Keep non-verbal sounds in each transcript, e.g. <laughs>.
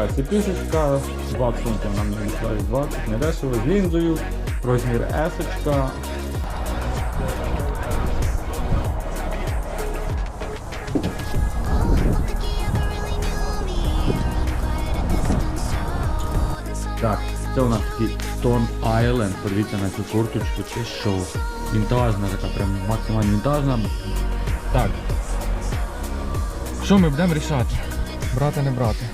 така сіпішечка, 2 фунти нам не вийшла 20, не дешево, з лінзою, розмір S. Так, це у нас такий Stone Island. Подивіться на цю курточку, це що? Вінтажна така, прям максимально вінтажна. Так. Що ми будемо рішати? Брати, не брати.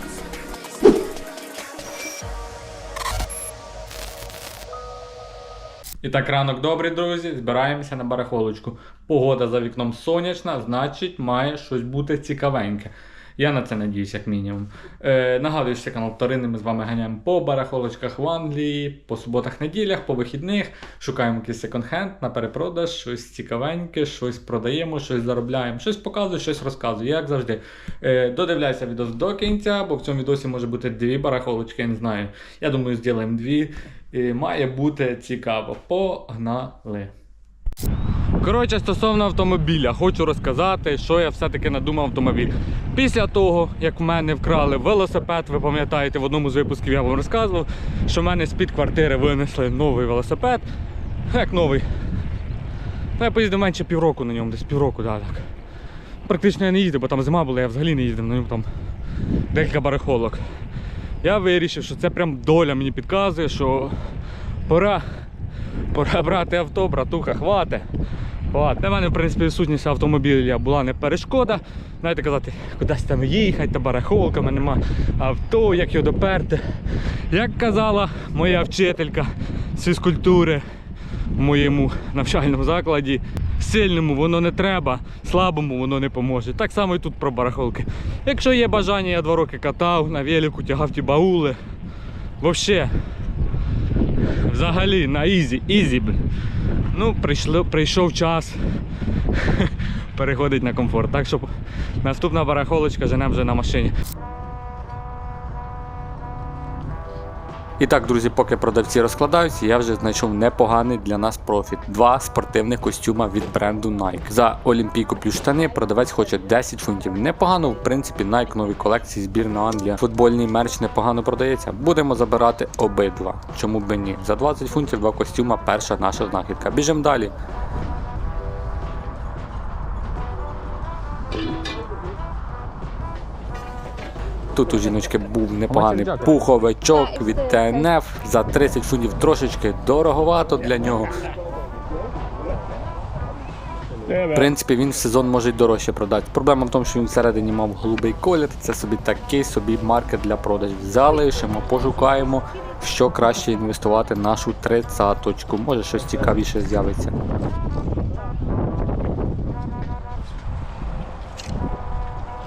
І так, ранок добрий, друзі. Збираємося на барахолочку. Погода за вікном сонячна, значить, має щось бути цікавеньке. Я на це надіюсь, як мінімум. Е, нагадую, що канал Вторинний, ми з вами ганяємо по барахолочках в Англії, по суботах-неділях, по вихідних. Шукаємо якийсь секонд-хенд на перепродаж, щось цікавеньке, щось продаємо, щось заробляємо, щось показую, щось розказую, як завжди. Е, додивляйся відео до кінця, бо в цьому відосі може бути дві барахолочки, я не знаю. Я думаю, зробимо дві. Має бути цікаво. Погнали! Коротше, стосовно автомобіля, хочу розказати, що я все-таки надумав автомобіль. Після того, як в мене вкрали велосипед, ви пам'ятаєте, в одному з випусків я вам розказував, що в мене з-під квартири винесли новий велосипед. Як новий. Ну, я поїздив менше півроку на ньому, десь півроку, да, так. Практично я не їздив, бо там зима була, я взагалі не їздив на ньому там декілька барахолок. Я вирішив, що це прям доля мені підказує, що пора, пора брати авто, братуха, хвате. Хвате. Для мене, в принципі, сутність автомобіля була не перешкода. Знаєте, казати, кудись там їхати, та барахолка, в мене нема авто, як його доперти. Як казала моя вчителька з фізкультури в моєму навчальному закладі, сильному воно не треба, слабому воно не поможе. Так само і тут про барахолки. Якщо є бажання, я два роки катав, на велику тягав ті баули. Вообще, взагалі на ізі, ізі. блін. Ну, прийшло, прийшов час <laughs> переходить на комфорт. Так що наступна барахолочка женемо вже на машині. І так, друзі, поки продавці розкладаються, я вже знайшов непоганий для нас профіт. Два спортивних костюма від бренду Nike. За Олімпійку плюс штани продавець хоче 10 фунтів. Непогано, в принципі, Nike нові колекції, збірна Англія. Футбольний мерч непогано продається. Будемо забирати обидва. Чому би ні? За 20 фунтів два костюма перша наша знахідка. Біжимо далі. Тут у жіночки був непоганий пуховичок від ТНФ за 30 фунтів трошечки дороговато для нього. В принципі, він в сезон може й дорожче продати. Проблема в тому, що він всередині мав голубий колір. Це собі такий собі маркет для продажів. Залишимо, пошукаємо, що краще інвестувати нашу тридцяточку. Може щось цікавіше з'явиться.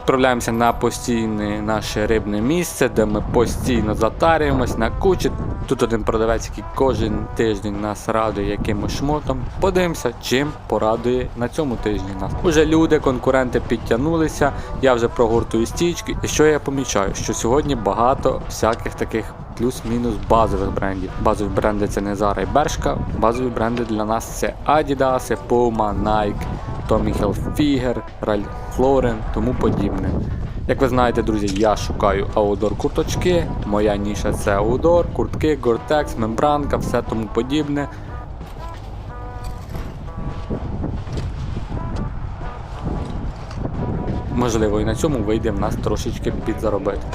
Відправляємося на постійне наше рибне місце, де ми постійно затарюємось на кучі. Тут один продавець, який кожен тиждень нас радує якимось шмотом. Подивимося, чим порадує на цьому тижні нас. Уже люди, конкуренти підтягнулися, я вже прогортую стічки. І що я помічаю? Що сьогодні багато всяких таких плюс-мінус базових брендів. Базові бренди це не Zara і Bershka, базові бренди для нас це Adidas, Puma, Nike. Tommy Hilfiger, Ralph Lauren, тому подібне. Як ви знаєте, друзі, я шукаю аудор курточки. Моя ніша це аудор, куртки, гортекс, мембранка, все тому подібне. Можливо, і на цьому вийде в нас трошечки підзаробити.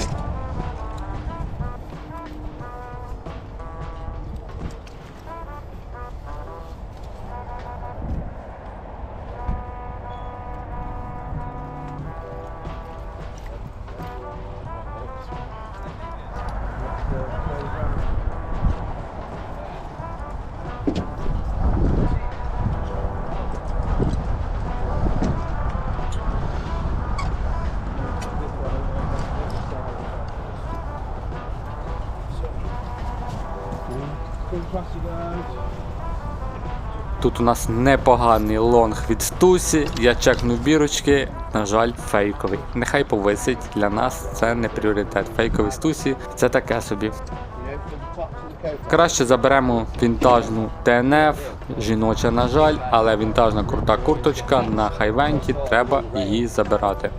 Тут у нас непоганий лонг від Стусі. Я чекнув бірочки, на жаль, фейковий. Нехай повисить. Для нас це не пріоритет. Фейковий Стусі це таке собі. Краще заберемо вінтажну ТНФ, жіноча, на жаль, але вінтажна крута курточка на хайвенті, треба її забирати.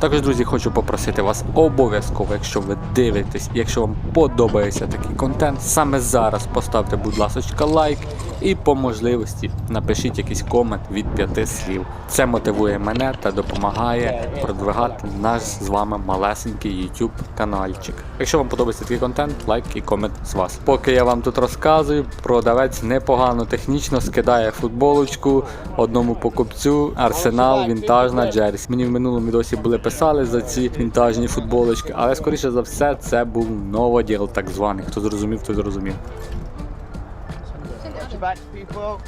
Також, друзі, хочу попросити вас обов'язково, якщо ви дивитесь, якщо вам подобається такий контент, саме зараз поставте, будь ласка, лайк і по можливості напишіть якийсь комент від п'яти слів. Це мотивує мене та допомагає продвигати наш з вами малесенький YouTube каналчик. Якщо вам подобається такий контент, лайк і комент з вас. Поки я вам тут розказую, продавець непогано технічно скидає футболочку одному покупцю Арсенал вінтажна Джерсі. Мені в минулому відосі були писали за ці вінтажні футболочки, але скоріше за все це був новоділ так званий. Хто зрозумів, той зрозумів. back to people.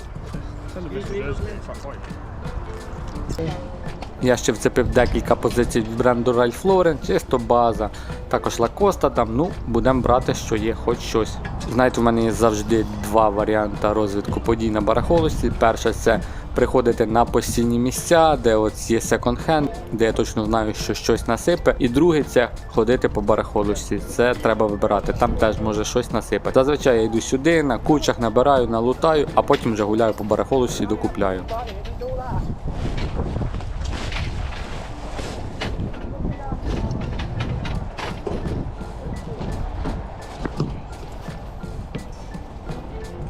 Я ще вцепив декілька позицій від бренду Ralph Lauren, чисто база. Також Lacoste там, ну, будемо брати, що є, хоч щось. Знаєте, у мене є завжди два варіанти розвитку подій на барахолості. Перше це приходити на постійні місця, де от є секонд-хенд, де я точно знаю, що щось насипе. І другий це ходити по барахолості. Це треба вибирати. Там теж може щось насипати. Зазвичай я йду сюди, на кучах набираю, налутаю, а потім вже гуляю по барахолості і докупляю.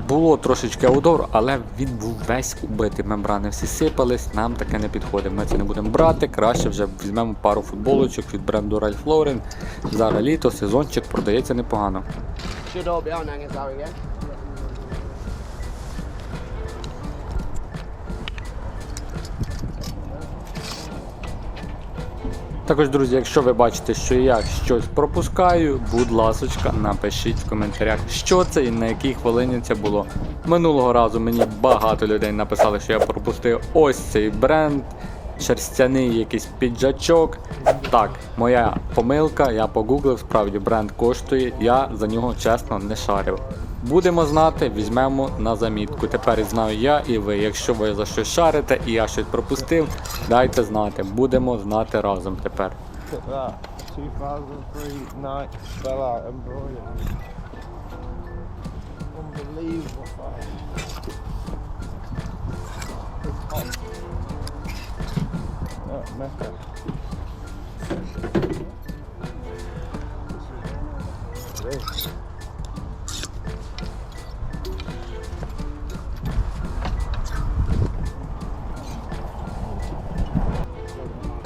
Було трошечки аудор, але він був весь убитий. Мембрани всі сипались, нам таке не підходить. Ми це не будемо брати. Краще вже візьмемо пару футболочок від бренду Ralph Lauren. Зараз літо, сезончик продається непогано. Також, друзі, якщо ви бачите, що я щось пропускаю, будь ласочка, напишіть в коментарях, що це і на якій хвилині це було. Минулого разу мені багато людей написали, що я пропустив ось цей бренд, шерстяний якийсь піджачок. Так, моя помилка, я погуглив, справді бренд коштує, я за нього чесно не шарив. Будемо знати, візьмемо на замітку. Тепер знаю я і ви. Якщо ви за щось шарите і я щось пропустив, дайте знати. Будемо знати разом тепер. Look at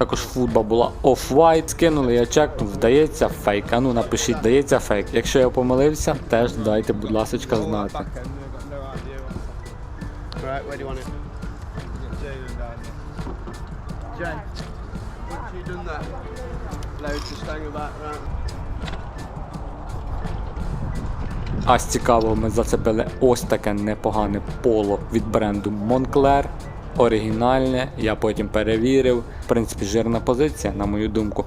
Також футба була off-white, скинули, я чекнув, здається фейк. А ну напишіть, здається фейк. Якщо я помилився, теж дайте, будь ласочка, знати. А з цікавого ми зацепили ось таке непогане поло від бренду Moncler. Оригінальне, я потім перевірив. В принципі, жирна позиція, на мою думку.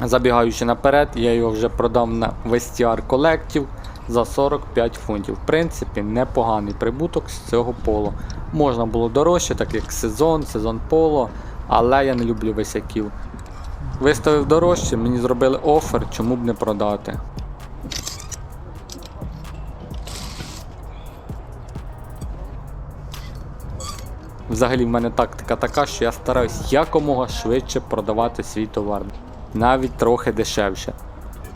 Забігаючи наперед, я його вже продав на Vestiar Collective за 45 фунтів. В принципі, непоганий прибуток з цього поло. Можна було дорожче, так як сезон, сезон поло, але я не люблю висяків. Виставив дорожче, мені зробили офер, чому б не продати. Взагалі в мене тактика така, що я стараюсь якомога швидше продавати свій товар, навіть трохи дешевше.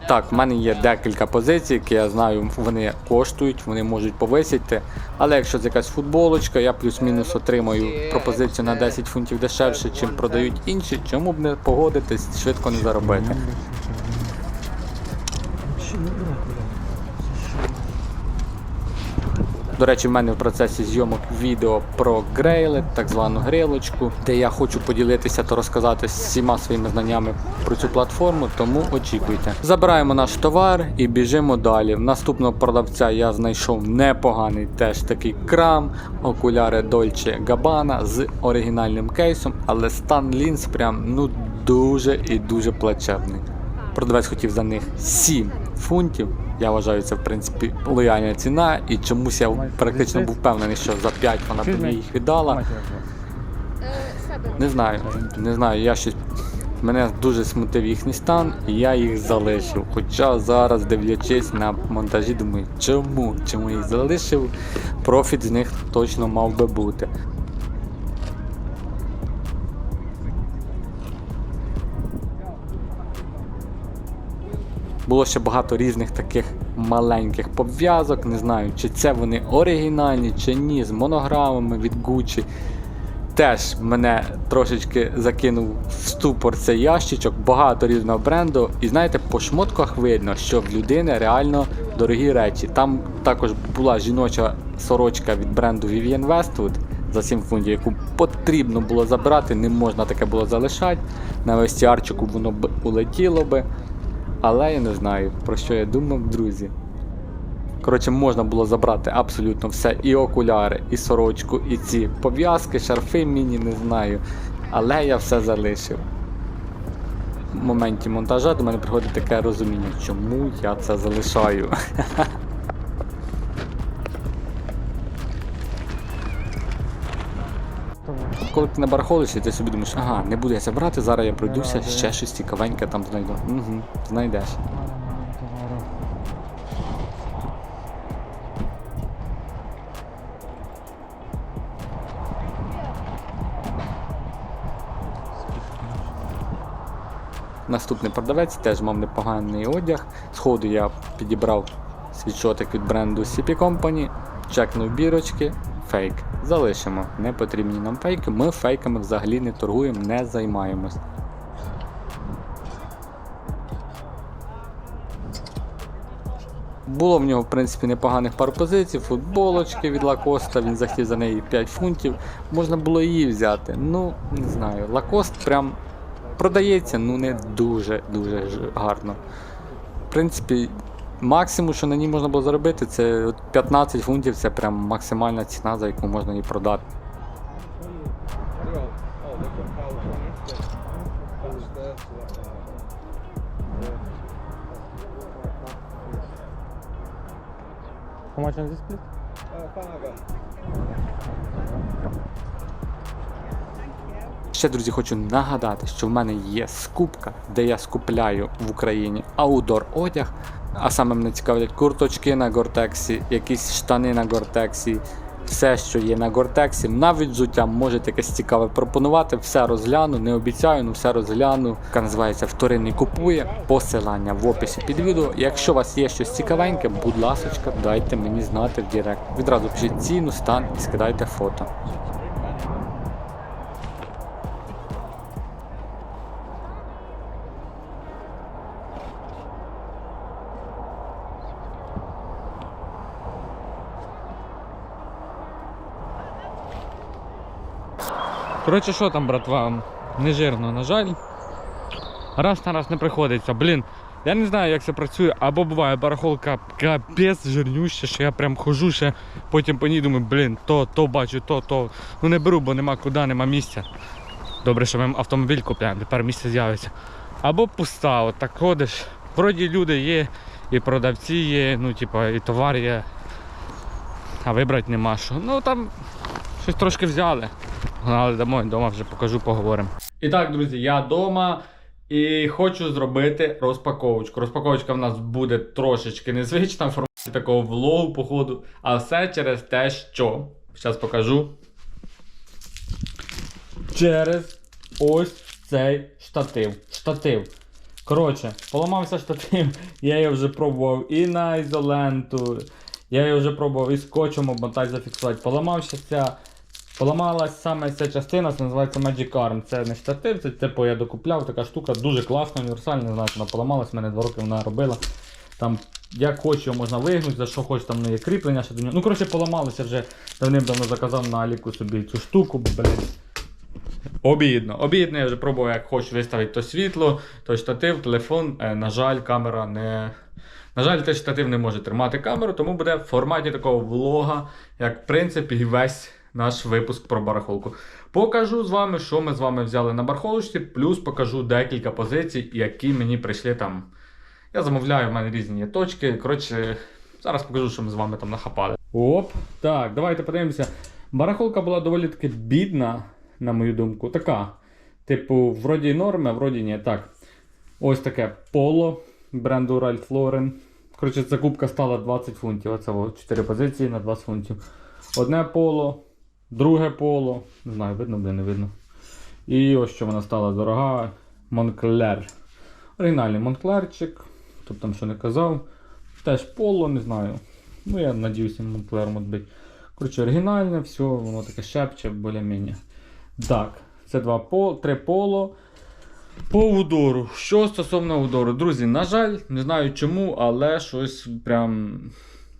Так, в мене є декілька позицій, які я знаю, вони коштують, вони можуть повисіти. Але якщо це якась футболочка, я плюс-мінус отримаю пропозицію на 10 фунтів дешевше, чим продають інші, чому б не погодитись, швидко не заробити. До речі, в мене в процесі зйомок відео про грейлет, так звану грилочку, де я хочу поділитися та розказати всіма своїми знаннями про цю платформу, тому очікуйте. Забираємо наш товар і біжимо далі. В наступного продавця я знайшов непоганий теж такий крам, окуляри Dolce Gabbana з оригінальним кейсом, але стан лінз прям ну дуже і дуже плачевний. Продавець хотів за них 7 фунтів. Я вважаю, це в принципі лояльна ціна, і чомусь я практично був впевнений, що за 5 вона б мені їх віддала. Не знаю, не знаю, я щось. Мене дуже смутив їхній стан, і я їх залишив. Хоча зараз, дивлячись на монтажі, думаю, чому? Чому їх залишив? Профіт з них точно мав би бути. Було ще багато різних таких маленьких пов'язок. Не знаю, чи це вони оригінальні, чи ні, з монограмами від Gucci. Теж мене трошечки закинув в ступор цей ящичок, багато різного бренду. І знаєте, по шмотках видно, що в людини реально дорогі речі. Там також була жіноча сорочка від бренду Vivienne Westwood за 7 фунтів, яку потрібно було забрати, не можна таке було залишати. На вестіарчику воно б улетіло би. Але я не знаю, про що я думав, друзі. Коротше, можна було забрати абсолютно все. І окуляри, і сорочку, і ці пов'язки, шарфи міні, не знаю. Але я все залишив. В моменті монтажа до мене приходить таке розуміння, чому я це залишаю. <laughs> Коли ти на барахолищі, ти собі думаєш, ага, не буду я це брати, зараз я пройдуся, ще щось цікавеньке там знайду. Угу, знайдеш. Наступний продавець теж мав непоганий одяг. Сходу я підібрав світшотик від бренду CP Company, чекнув бірочки, фейк. Залишимо. Не потрібні нам фейки. Ми фейками взагалі не торгуємо, не займаємось. Було в нього, в принципі, непоганих пар позицій, футболочки від Лакоста, він захотів за неї 5 фунтів. Можна було її взяти. Ну, не знаю. Лакост прям продається, ну не дуже-дуже гарно. В принципі, максимум, що на ній можна було заробити, це 15 фунтів, це прям максимальна ціна, за яку можна її продати. How much on this please? Ще, друзі, хочу нагадати, що в мене є скупка, де я скупляю в Україні аудор одяг. А саме мене цікавлять курточки на гортексі, якісь штани на гортексі, все, що є на гортексі, навіть взуття можете якесь цікаве пропонувати, все розгляну, не обіцяю, ну все розгляну. Яка називається Вторинний купує. Посилання в описі під відео. Якщо у вас є щось цікавеньке, будь ласочка, дайте мені знати в Директ. Відразу пишіть ціну, стан і скидайте фото. Коротше, що там, братва? Нежирно, на жаль. Раз на раз не приходиться. Блін, я не знаю, як це працює, або буває барахолка капець жирнюща, що я прям хожу ще, потім по ній думаю, блін, то, то бачу, то, то. Ну не беру, бо нема куди, нема місця. Добре, що ми автомобіль купляємо, тепер місце з'явиться. Або пуста, от так ходиш. Вроді люди є, і продавці є, ну типа, і товар є. А вибрати нема що. Ну там щось трошки взяли. Гнали домой, вдома вже покажу, поговоримо. І так, друзі, я вдома і хочу зробити розпаковочку. Розпаковочка в нас буде трошечки незвична в форматі такого влогу, походу. А все через те, що. Зараз покажу. Через ось цей штатив. Штатив. Коротше, поламався штатив, <laughs> я його вже пробував і на ізоленту. Я його вже пробував і скотчем обмотати, зафіксувати. Поламався ця. Поламалась саме ця частина, це називається Magic Arm. Це не штатив, це типу я докупляв, така штука дуже класна, універсальна, не вона поламалась, мене два роки вона робила. Там як його можна вигнути, за що хочеш, там не є кріплення ще до нього. Ну, коротше, поламалося вже давним-давно заказав на Аліку собі цю штуку, бо. Обідно. Обідно, я вже пробував, як хочу виставити то світло, то штатив, телефон. Е, на жаль, камера не. На жаль, той штатив не може тримати камеру, тому буде в форматі такого влога, як в принципі весь наш випуск про барахолку. Покажу з вами, що ми з вами взяли на барахолочці, плюс покажу декілька позицій, які мені прийшли там. Я замовляю, в мене різні точки. Коротше, зараз покажу, що ми з вами там нахапали. Оп, так, давайте подивимося. Барахолка була доволі таки бідна, на мою думку. Така. Типу, вроді норми, а вроді ні. Так. Ось таке поло бренду Ralph Lauren. Коротше, закупка стала 20 фунтів. Оце 4 позиції на 20 фунтів. Одне поло, друге поло. Не знаю, видно буде, не видно. І ось що вона стала дорога. Монклер. Оригінальний Монклерчик. хто б там що не казав. Теж поло, не знаю. Ну, я надіюся, мультилером відбити. Коротше, оригінальне, все, воно таке шепче, більш-менш. Так, це два поло, три поло. По удору. Що стосовно удору, друзі, на жаль, не знаю чому, але щось прям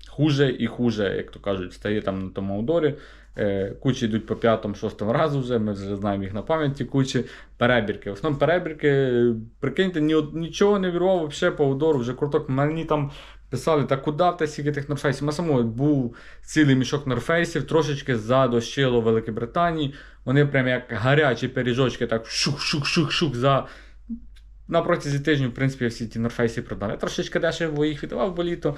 хуже і хуже, як то кажуть, стає там на тому удорі. Е, Кучі йдуть по п'ятому, шостому разу вже, ми вже знаємо їх на пам'яті кучі. Перебірки. В основному перебірки, прикиньте, ні, нічого не вірвав взагалі по удору, вже круток. Мені там писали, та куди те стільки тих норфейсів? Ми само був цілий мішок норфейсів, трошечки задощило Великій Британії. Вони прям як гарячі пиріжочки, так шух-шух-шух-шух за. На протязі тижня, в принципі, всі ті норфейси продали. Я трошечки дешево їх віддавав, бо літо.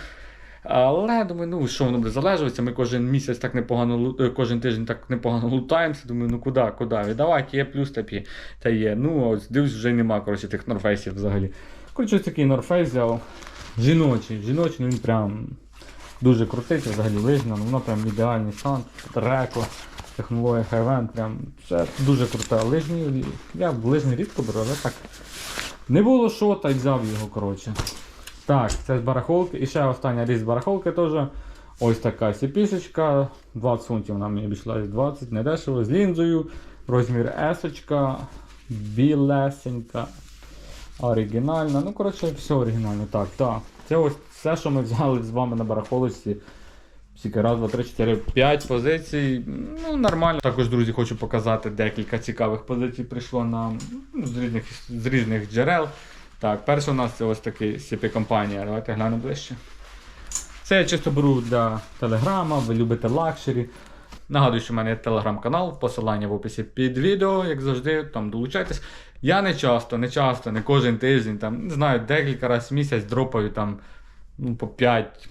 Але думаю, ну що воно буде залежуватися. Ми кожен місяць так непогано е, кожен тиждень так непогано лутаємося. Думаю, ну куди, куди? Віддавати, є плюс та. Та є. Ну, ось дивлюсь, вже нема коротше, тих норфейсів взагалі. Коротше, ось такий норфейс взяв. Жіночий. Жіночий, ну він прям дуже крутий, це взагалі лижна, ну воно прям ідеальний стан, реко, технологія Хайвен, прям все дуже круте. Лижні, я в лижні рідко беру, але так. Не було що, та й взяв його, коротше. Так, це з барахолки. І ще остання річ з барахолки теж. Ось така сіпішечка. 20 фунтів вона мені обійшлась 20, не дешево, з лінзою. Розмір S, білесенька. Оригінальна. Ну, коротше, все оригінально. Так, так. Це ось все, що ми взяли з вами на барахолочці. Скільки? Раз, два, три, чотири, п'ять позицій. Ну, нормально. Також, друзі, хочу показати декілька цікавих позицій. Прийшло нам ну, з, різних, з різних джерел. Так, перше у нас це ось такий CP-компанія. Давайте глянемо ближче. Це я чисто беру для телеграма, ви любите лакшері. Нагадую, що в мене є телеграм-канал, посилання в описі під відео, як завжди, там долучайтесь. Я не часто, не часто, не кожен тиждень, там, не знаю, декілька разів в місяць дропаю там ну, по 5,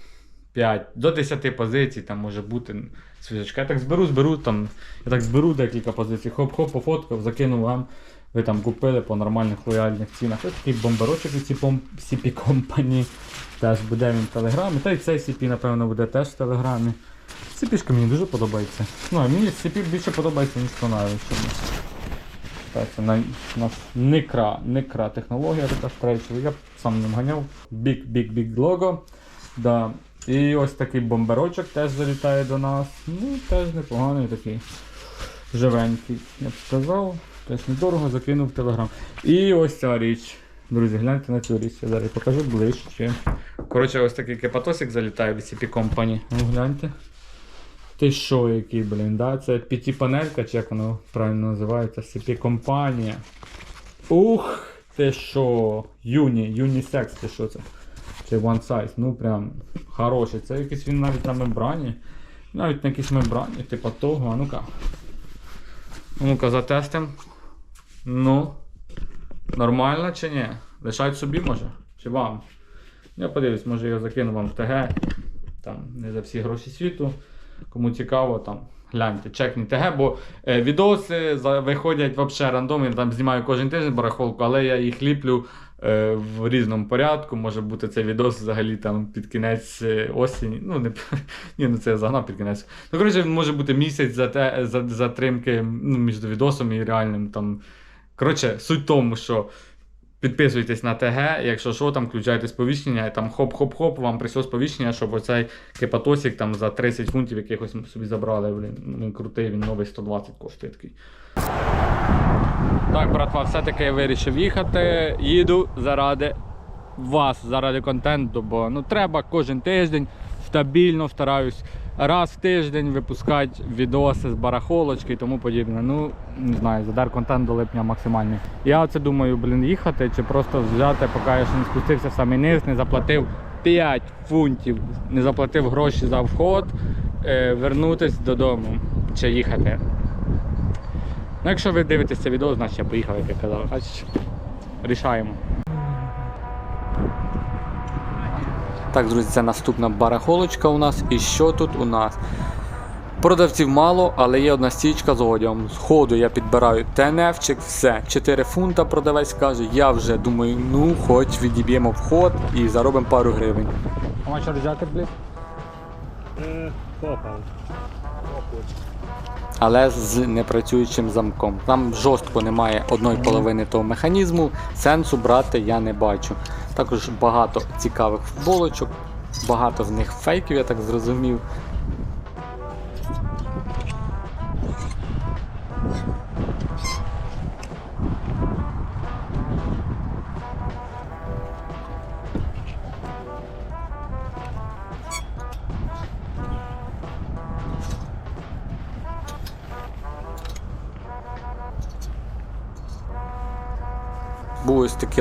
5 до 10 позицій, там може бути свіжачка. Я так зберу, зберу, там, я так зберу декілька позицій, хоп-хоп, пофоткав, закинув вам. Ви там купили по нормальних лояльних цінах. Ось такий бомберочок від CP Company. Теж буде він в телеграмі. Та й цей CP, напевно, буде теж в телеграмі. CP мені дуже подобається. Ну, а мені CP більше подобається, ніж Тонари. Так, це на, у некра, некра технологія така стрейчова. Я сам ним ганяв. Big logo. Да. І ось такий бомберочок теж залітає до нас. Ну, теж непоганий такий. Живенький, я б сказав. Теж недорого закинув в телеграм. І ось ця річ. Друзі, гляньте на цю річ. Я зараз покажу ближче. Коротше, ось такий кепатосик залітає від CP Company. Ну гляньте. Ти що, який, блін, да? Це п'ятипанелька, чи як воно правильно називається? CP компанія. Ух, ти що? Юні, юнісекс, ти що це? Чи one size, ну прям хороший. Це якийсь він навіть на мембрані. Навіть на якійсь мембрані, типа того, а ну-ка. Ну-ка, затестим. Ну. Нормально чи ні? Лишать собі може? Чи вам? Я подивлюсь, може я закину вам в ТГ. Там не за всі гроші світу. Кому цікаво, там гляньте, чекніть ТГ, бо е, відоси за- виходять взагалі рандомно, я там знімаю кожен тиждень барахолку, але я їх ліплю е, в різному порядку. Може бути цей відос взагалі там під кінець е, осені. Ну, не <laughs> ні, ну це я загнав під кінець. Ну, коротше, може бути місяць за те, за, затримки ну, між відосом і реальним там. Коротше, суть в тому, що підписуйтесь на ТГ, якщо що, там включайте сповіщення, і там хоп-хоп-хоп, вам прийшло сповіщення, щоб оцей кепатосик там за 30 фунтів якихось ми собі забрали. Блін. Він крутий, він новий 120 коштує такий. Так, братва, все-таки я вирішив їхати. Їду заради вас, заради контенту, бо ну треба кожен тиждень стабільно стараюсь раз в тиждень випускати відоси з барахолочки і тому подібне. Ну, не знаю, задар контент до липня максимальний. Я оце думаю, блін, їхати чи просто взяти, поки я ще не спустився в самий низ, не заплатив 5 фунтів, не заплатив гроші за вход, е, вернутись додому чи їхати. Ну, якщо ви дивитесь це відео, значить я поїхав, як я казав. Рішаємо. Так, друзі, це наступна барахолочка у нас. І що тут у нас? Продавців мало, але є одна стічка з одягом. З ходу я підбираю ТНФчик, все. 4 фунта продавець каже. Я вже думаю, ну хоч відіб'ємо вход і заробимо пару гривень. How much are jacket, please? але з непрацюючим замком. Там жорстко немає одної половини того механізму, сенсу брати я не бачу. Також багато цікавих футболочок, багато в них фейків, я так зрозумів.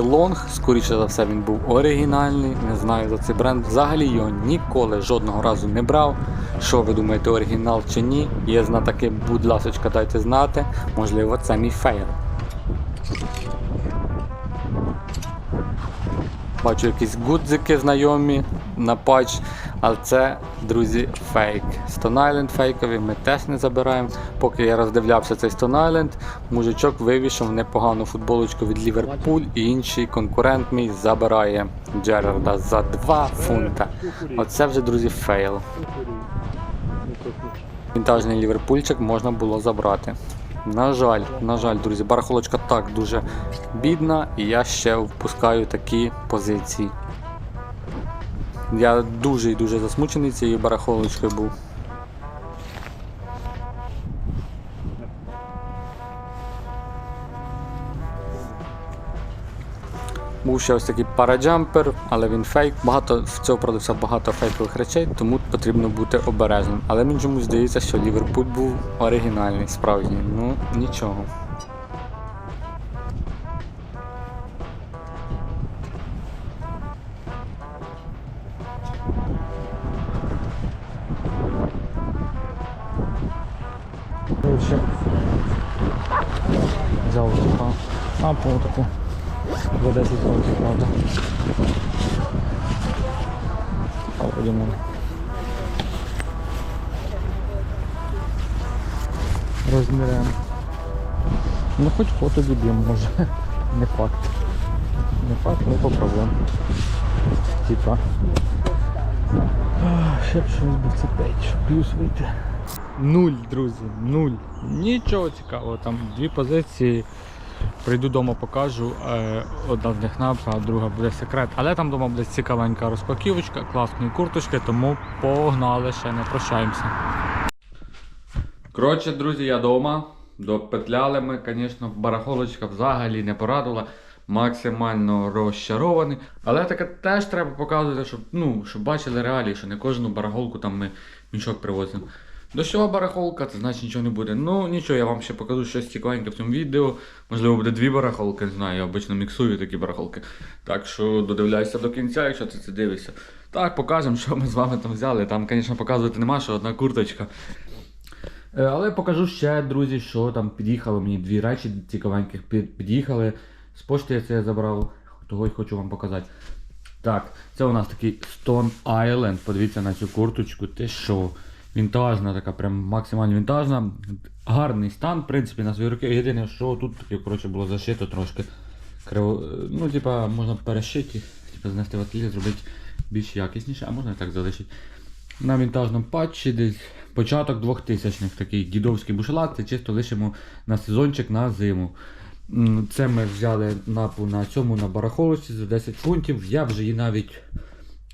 Лонг, скоріше за все він був оригінальний, не знаю за цей бренд. Взагалі його ніколи жодного разу не брав. Що ви думаєте, оригінал чи ні? Є таке, будь ласочка, дайте знати. Можливо, це мій фейл. Бачу якісь гудзики знайомі на патч, але це, друзі, фейк. Stone Island фейкові ми теж не забираємо. Поки я роздивлявся цей Stone Island, мужичок вивішав непогану футболочку від Ліверпуль і інший конкурент мій забирає Джерарда за 2 фунта. Оце вже, друзі, фейл. Вінтажний ліверпульчик можна було забрати. На жаль, на жаль, друзі, барахолочка так дуже бідна, і я ще впускаю такі позиції. Я дуже і дуже засмучений цією барахолочкою був. Був ще ось такий параджампер, але він фейк. Багато в цього продався багато фейкових речей, тому потрібно бути обережним. Але мені чомусь здається, що Ліверпуль був оригінальний, справжній. Ну нічого. Може. Не факт. Не факт, ну попробуємо. Типа. Ще б щось би вцепити, щоб плюс вийти. Нуль, друзі, нуль. Нічого цікавого. Там дві позиції. Прийду вдома, покажу. Е, Одна з них напа, а друга буде секрет. Але там вдома буде цікавенька розпаківочка, класної курточки, тому погнали ще не прощаємося. Коротше, друзі, я вдома. Допетляли ми, звісно, барахолочка взагалі не порадила. Максимально розчарований. Але таке теж треба показувати, щоб, ну, щоб бачили реалії, що не кожну барахолку там ми мішок привозимо. До Дощова барахолка, це значить нічого не буде. Ну нічого, я вам ще покажу щось цікавеньке в цьому відео. Можливо, буде дві барахолки, не знаю, я обично міксую такі барахолки. Так що додивляйся до кінця, якщо ти це дивишся. Так, покажемо, що ми з вами там взяли. Там, звісно, показувати нема, що одна курточка. Е, Але покажу ще, друзі, що там під'їхало мені дві речі цікавеньких під'їхали. З пошти я це забрав, того й хочу вам показати. Так, це у нас такий Stone Island. Подивіться на цю курточку. Ти що? Вінтажна, така прям максимально вінтажна. Гарний стан, в принципі, на свої роки. Єдине, що тут таке, коротше, було зашито трошки. Криво... Ну, типа, можна перешити, типа, знести в ательє, зробити більш якісніше, а можна і так залишити. На вінтажному патчі десь початок 2000-х, такий дідовський бушлат, це чисто лишимо на сезончик на зиму. Це ми взяли на, на цьому на барахолості за 10 фунтів. Я вже її навіть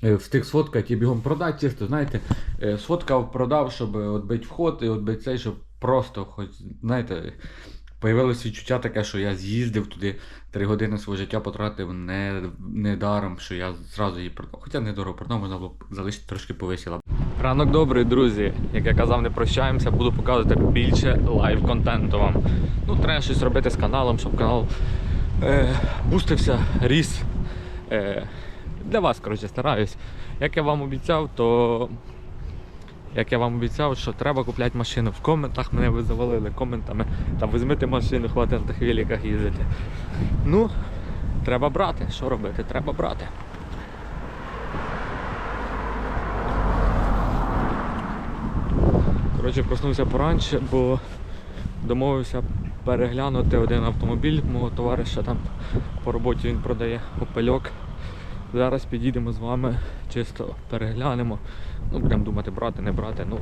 е, встиг сфоткати і бігом продати. Чисто, знаєте, е, сфоткав, продав, щоб відбити вход і відбити цей, щоб просто, хоч, знаєте, появилось відчуття таке, що я з'їздив туди 3 години свого життя потратив не, не даром, що я зразу її продав. Хоча не дорого продав, можна було залишити трошки повисіла. Ранок добрий, друзі. Як я казав, не прощаємося, буду показувати більше лайв-контенту вам. Ну, треба щось робити з каналом, щоб канал е, бустився, ріс. Е, для вас, коротше, стараюсь. Як я вам обіцяв, то як я вам обіцяв, що треба купляти машину. В коментах мене ви завалили коментами. Там візьмите машину, хватить на тих великах їздити. Ну, треба брати. Що робити? Треба брати. Коротше, проснувся поранше, бо домовився переглянути один автомобіль мого товариша там по роботі він продає опельок. Зараз підійдемо з вами, чисто переглянемо. Ну, Будемо думати, брати, не брати, ну,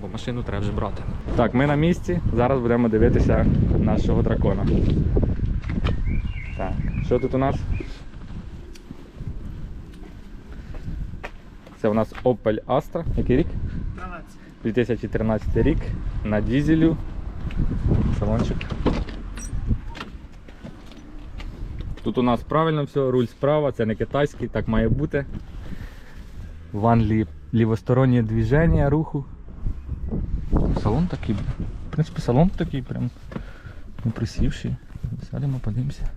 бо машину треба вже брати. Так, ми на місці, зараз будемо дивитися нашого дракона. Так, Що тут у нас? Це у нас Opel Astra. Який рік? 2013 рік на дізелю. Салончик. Тут у нас правильно все, руль справа, це не китайський, так має бути. В лівостороннє движення руху. Салон такий, в принципі, салон такий прям не присівший. Сядемо, подивимося.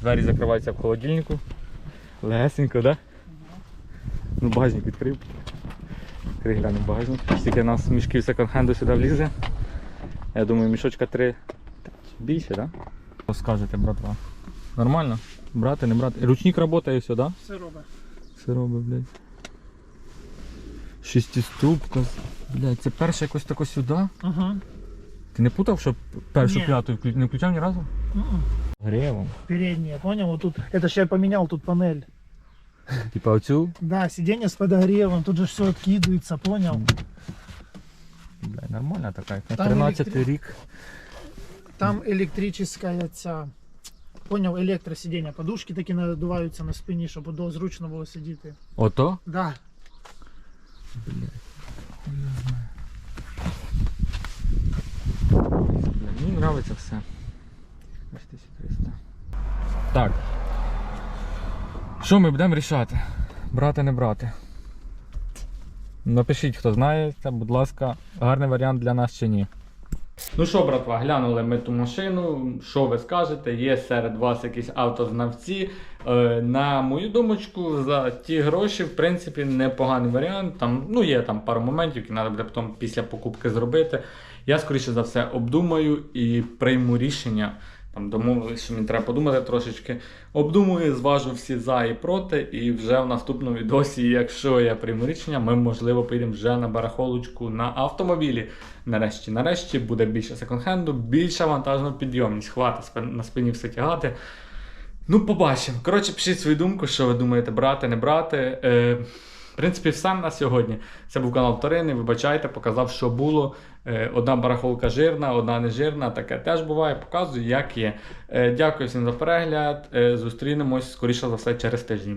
Двері закриваються в холодильнику. Легесенько, да? Ну, багажник відкрив. Відкрий багажник. Стільки у нас мішків секонд-хенду сюди влізе. Я думаю, мішочка три більше, да? Що скажете, братва? Нормально? Брати, не брати. Ручник працює і все, да? Все робить. Все робить, блядь. Шестиступка. Блядь, це перше якось тако сюди. Ага. Ти не путав, що першу Ні. п'яту вклю- не включав ні разу? Гревом. Передние, понял? Вот тут, это же я поменял тут панель. <laughs> Типа оцю. Да, сиденье с подогревом, тут же все откидывается, понял? Блядь, нормальна така. На Там 13 електри- рік. Там электрическая ця, понял, электросиденье. Подушки таки надуваються на спині, щоб удобно, зручно було сидіти. Ото? Да. Блядь, Мені подобається все. 6300. Так. що ми будемо рішати? Брати, не брати. Напишіть, хто знає, будь ласка, гарний варіант для нас чи ні. Ну що, братва, глянули ми ту машину. Що ви скажете? Є серед вас якісь автознавці. Е, на мою думочку, за ті гроші, в принципі, непоганий варіант. Там, ну, є там пару моментів, які треба буде потім після покупки зробити. Я, скоріше за все, обдумаю і прийму рішення. Там домовилися, що мені треба подумати трошечки. Обдумую, зважу всі за і проти. І вже в наступному відосі, якщо я прийму рішення, ми можливо поїдемо вже на барахолочку на автомобілі. Нарешті, нарешті буде більше секонд-хенду, більша вантажна підйомність. Хватить спи- на спині все тягати. Ну, побачимо. Коротше, пишіть свою думку, що ви думаєте, брати, не брати. Е, в принципі, все на сьогодні. Це був канал Вторини. Вибачайте, показав, що було. Е, одна барахолка жирна, одна не жирна. Таке теж буває. Показую, як є. Е, дякую всім за перегляд. Е, зустрінемось скоріше за все через тиждень.